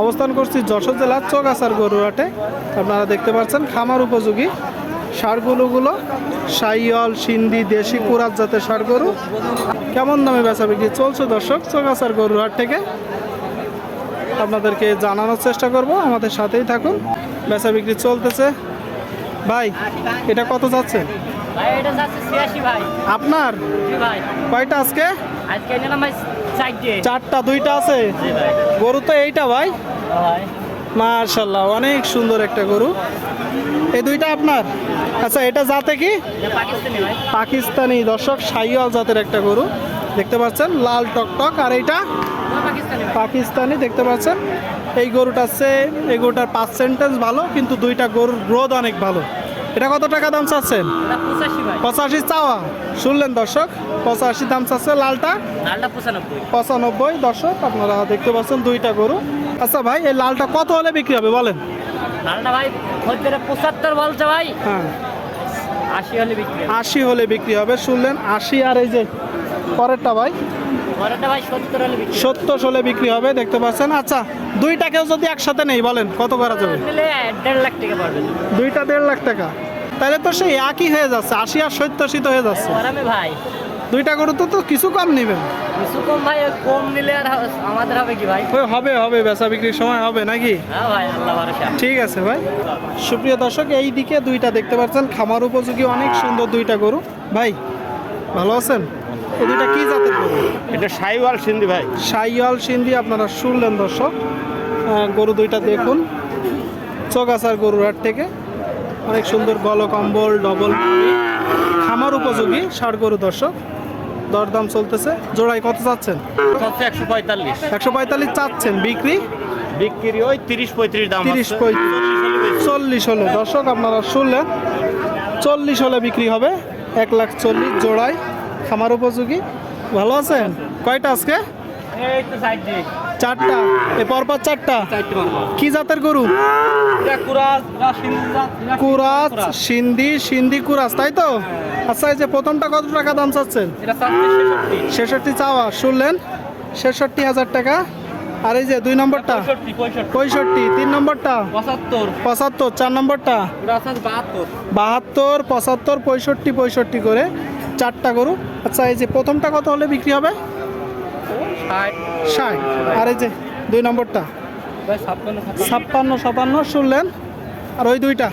অবস্থান করছি যশোর জেলার চৌগাছার গরুহাটে আপনারা দেখতে পাচ্ছেন খামার উপযোগী। সারগুলোগুলো সাইয়ল সিন্ধি দেশি কুরাত জাতের সার গরু। কেমন দামে বেচা বিক্রি চলছে দর্শক? চৌগাছার গরুহাট থেকে আপনাদেরকে জানানোর চেষ্টা করব। আমাদের সাথেই থাকুন। বেচা বিক্রি চলতেছে। ভাই এটা কত যাচ্ছে? আপনার? কয়টা আজকে? চারটে। দুইটা আছে? গরু তো এইটা ভাই? ভাই। মার্শাল্লাহ অনেক সুন্দর একটা গরু। এই দুইটা আপনার? আচ্ছা এটা জাতে কি? পাকিস্তানি দর্শক সাইয়াল জাতের একটা গরু। দেখতে পাচ্ছেন লাল টকটক। আর এইটা? পাকিস্তানি পাকিস্তানি দেখতে পাচ্ছেন? এই গরুটা আছে এই গরুটার পার্সেন্টেজ ভালো কিন্তু দুইটা গরুর গ্রোথ অনেক ভালো। এটা কত টাকা দাম চাচ্ছেন? পঁচাশি চাওয়া। শুনলেন দর্শক পঁচাশি দাম চাচ্ছে লালটা। পঁচানব্বই। দর্শক আপনারা দেখতে পাচ্ছেন দুইটা গরু। আচ্ছা ভাই এই লালটা কত হলে বিক্রি হবে বলেন? লালটা ভাই পঁচাত্তর বলছে ভাই। হ্যাঁ। আশি হলে বিক্রি হবে। আশি হলে বিক্রি হবে শুনলেন? আশি আর এই যে পরেরটা ভাই? ভাই সত্তর হলে বিক্রি হবে। দেখতে পাচ্ছেন? আচ্ছা দুইটাকেও যদি একসাথে নেই বলেন কত করা যাবে? দুইটা দেড় লাখ টাকা। তাহলে তো সেই একই হয়ে যাচ্ছে আশি আর সত্তর হয়ে যাচ্ছে। আরামে ভাই। দুইটা গরু তো তো কিছু কম নেবেন কিছু কম ভাই কম নিলে আর আমাদের হবে কি ভাই? ওই হবে হবে বেচা বিক্রির সময় হবে নাকি? হ্যাঁ ভাই আল্লাহ ভরসা। ঠিক আছে ভাই। সুপ্রিয় দর্শক এই দিকে দুইটা দেখতে পাচ্ছেন খামার উপযোগী অনেক সুন্দর দুইটা গরু। ভাই ভালো আছেন? এই দুইটা কি জাতের গরু? এটা সাইওয়াল সিন্ধি ভাই। সাইওয়াল সিন্ধি আপনারা শুনলেন দর্শক। গরু দুইটা দেখুন। চোগাছার গরুর হাট থেকে। অনেক সুন্দর গল কম্বল ডবল খামার উপযোগী ষাট গরু দর্শক। দরদাম চলতেছে। জোড়ায় কত চাচ্ছেন? একশো পঁয়তাল্লিশ। একশো পঁয়তাল্লিশ চাচ্ছেন। বিক্রি? বিক্রি ওই তিরিশ পঁয়ত্রিশ দাম তিরিশ চল্লিশ হলে। দর্শক আপনারা শুনলেন। চল্লিশ হলে বিক্রি হবে। এক লাখ চল্লিশ জোড়ায়। খামার উপযোগী। ভালো আছেন? কয়টা আজকে? এই তো চারটা। এ পরপর চারটা। কি জাতের গরু? কুরাজ সিন্ধি। সিন্ধি কুরাজ তাই তো? আচ্ছা এই যে প্রথমটা কত টাকা দাম চাচ্ছেন? চাচ্ছে ছেষট্টি। চাওয়া শুনলেন? ছেষট্টি হাজার টাকা। আর এই যে দুই নম্বরটা? পঁয়ষট্টি তিন নম্বরটা? পঁচাত্তর। পঁচাত্তর। চার নম্বরটা? বাহাত্তর পঁচাত্তর পঁয়ষট্টি পঁয়ষট্টি করে চারটা গরু। আচ্ছা এই যে প্রথমটা কত হলে বিক্রি হবে? ষাট। আর এই যে দুই নম্বরটা? ছাপ্পান্ন সাতান্ন শুনলেন? আর ওই দুইটা?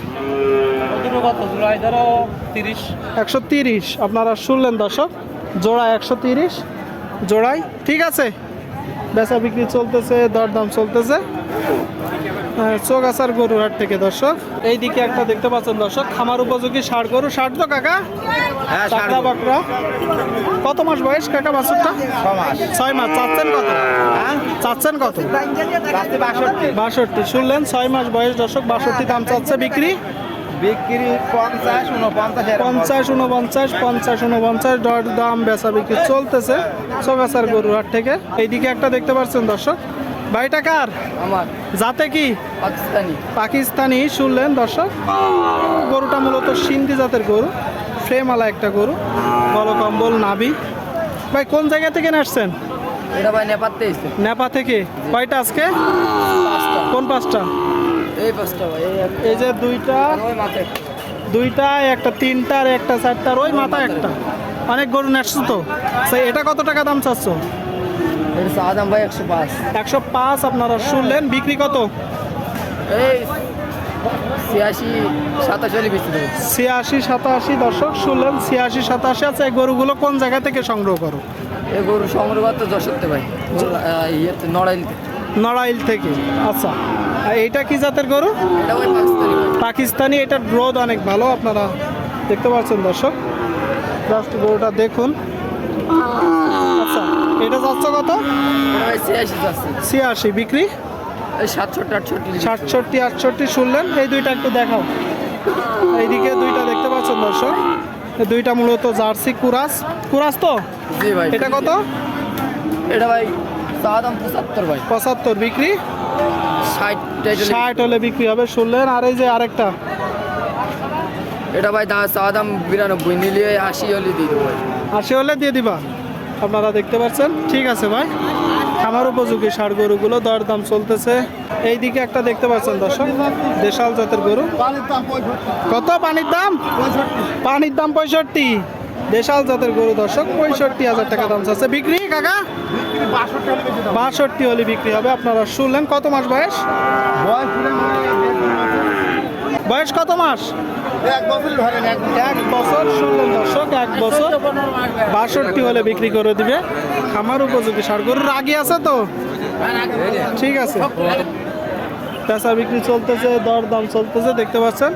একশো তিরিশ। আপনারা শুনলেন দর্শক? জোড়া একশো তিরিশ জোড়াই ঠিক আছে? বেচা বিক্রি চলতেছে দরদাম চলতেছে। চৌগাছার গরুর হাট থেকে দর্শক। এই দিকে একটা দেখতে পাচ্ছেন দর্শক খামার উপযোগী ষাট গরু ষাট তো কাকা? হ্যাঁ বাকরা? কত মাস বয়স কাকা বাছুরটা। ছয় মাস। চাচ্ছেন কত? হ্যাঁ? চাচ্ছেন কত? বাষট্টি। শুনলেন ছয় মাস বয়স দর্শক বাষট্টি দাম চাচ্ছে বিক্রি? বিক্রি পঞ্চাশ উনপঞ্চাশ। পঞ্চাশ উনপঞ্চাশ পঞ্চাশ উনপঞ্চাশ দর দাম বেচা বিক্রি চলতেছে চৌগাছার গরুহাট থেকে। এইদিকে একটা দেখতে পাচ্ছেন দর্শক বাড়িটা কার? আমার। যাতে কি? পাকিস্তানি। পাকিস্তানি শুনলেন দর্শক? গরুটা মূলত সিন্ধি জাতের গরু ফ্রেমালা একটা গরু কম্বল নাভি। ভাই কোন জায়গা থেকে আসছেন এটা ভাই নেপাতে এসছে নেপা থেকে? কয়টা আজকে? কোন পাঁচটা? এই পাঁচটা ভাই এই যে দুইটা দুইটা একটা তিনটা আর একটা চারটা আর ওই মাথা একটা। অনেক গরু নেসছো তো? সেই এটা কত টাকা দাম চাচ্ছ? এটা সাদাম ভাই একশো পাঁচ। একশো পাঁচ আপনারা শুনলেন। বিক্রি কত? এই ছিয়াশি সাতাশ বেশি দেবে ছিয়াশি সাতাশি দর্শক শুনলেন ছিয়াশি সাতাশি আছে। এই গরুগুলো কোন জায়গা থেকে সংগ্রহ করো? এই গরু সংগ্রহ করতে যশোরতে ভাই। ইয়েতে নড়াইলতে নড়াইল থেকে। আচ্ছা। এইটা কি জাতের গরু? এটা ওই পাকিস্তানি এটার গ্রোথ অনেক ভালো আপনারা দেখতে পাচ্ছেন দর্শক। জাস্ট গরুটা দেখুন। এটা যাচ্ছে কত? ছিয়াশি বিক্রি? এই সাতষট্টি আটষট্টি শুনলেন? এই দুইটা একটু দেখাও। এইদিকে দুইটা দেখতে পাচ্ছেন দর্শক। দুইটা মূলত জার্সি কুরাস। কুরাস তো? জি ভাই। এটা কত? এটা ভাই পঁচাত্তর ভাই। পঁচাত্তর বিক্রি? ষাট হলে বিক্রি। হবে শুনলেন? আর এই যে আরেকটা। এটা ভাই দা সাদাম বিরানব্বই নিলে আশি হলে দিয়ে দেবো আশি হলে দিয়ে দিবা? আপনারা দেখতে পাচ্ছেন? ঠিক আছে ভাই। খামার উপযোগী ষাড় গরুগুলো দরদাম চলতেছে। এইদিকে একটা দেখতে পাচ্ছেন দর্শক, দেশাল জাতের গরু। কত পানির দাম? পানির দাম পঁয়ষট্টি। দেশাল জাতের গরু দর্শক, পঁয়ষট্টি হাজার টাকা দাম চাচ্ছে। বিক্রি, কাকা? বাষট্টি হলে বিক্রি হবে। আপনারা শুনলেন কত মাস বয়স? বয়স কত মাস? এক বছর শুনলেন দর্শক এক বছর বাষট্টি হলে বিক্রি করে দিবে। খামার উপযোগী সার, গরুর আগে আছে তো? ঠিক আছে। পেঁচা বিক্রি চলতেছে দর দাম চলতেছে, দেখতে পাচ্ছেন?